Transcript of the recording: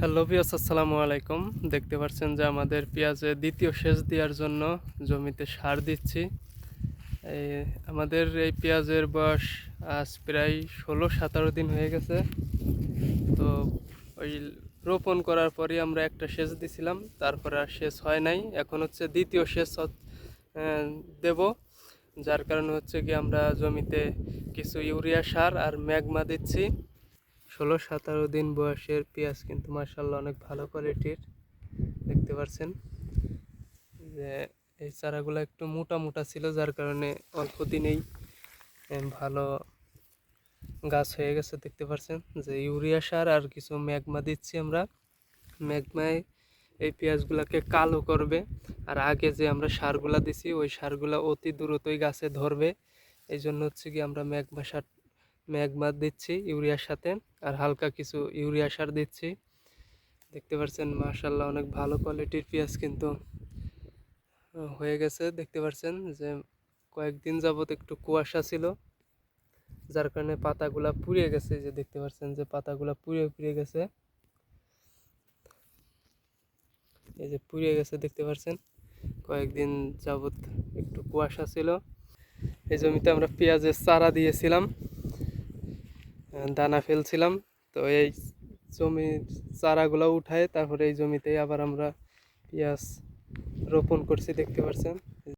Hello বিয়াস আসসালামু আলাইকুম। দেখতে পাচ্ছেন যে আমাদের পেঁয়াজে দ্বিতীয় সেচ দেওয়ার জন্য জমিতে সার দিচ্ছি। এই আমাদের এই পেঁয়াজের বয়স আজ প্রায় ষোলো সতেরো দিন হয়ে গেছে। তো ওই রোপণ করার পরই আমরা একটা সেচ দিছিলাম, তারপরে আর সেচ হয় নাই। এখন হচ্ছে দ্বিতীয় সেচ দেব, যার কারণে হচ্ছে কি আমরা জমিতে কিছু ইউরিয়া সার আর ম্যাগমা দিচ্ছি। ষোলো সতেরো দিন বয়সের পেঁয়াজ কিন্তু মার্শাল্লাহ অনেক ভালো কোয়ালিটির দেখতে পাচ্ছেন? যে এই চারাগুলো একটু মোটা মোটা ছিল, যার কারণে অল্প দিনেই ভালো গাছ হয়ে গেছে। দেখতে পাচ্ছেন? যে ইউরিয়া সার আর কিছু ম্যাগমা দিচ্ছি আমরা। ম্যাগমায় এই পেঁয়াজগুলোকে কালো করবে। আর আগে যে আমরা সারগুলা দিছি, ওই সারগুলা অতি দ্রুতই গাছে ধরবে। এই জন্য হচ্ছে কি আমরা ম্যাগমা সার ম্যাগমা দিচ্ছি ইউরিয়ার সাথে আর হালকা কিছু ইউরিয়া সার দিচ্ছি। দেখতে পাচ্ছেন মার্শাল্লাহ অনেক ভালো কোয়ালিটির পেঁয়াজ কিন্তু হয়ে গেছে। দেখতে পাচ্ছেন যে কয়েকদিন যাবৎ একটু কুয়াশা ছিল, যার কারণে পাতাগুলা পুড়ে গেছে। যে দেখতে পাচ্ছেন যে পাতাগুলা পুড়ে পুড়ে গেছে। এই যে পুড়ে গেছে, দেখতে পাচ্ছেন কয়েকদিন যাবৎ একটু কুয়াশা ছিল। এই জমিতে আমরা পেঁয়াজের চারা দিয়েছিলাম। দানা ফেলছিলাম। তো এই জমির চারাগুলো উঠায় তারপরে এই জমিতে আবার আমরা পেঁয়াজ রোপণ করছি, দেখতে পাচ্ছেন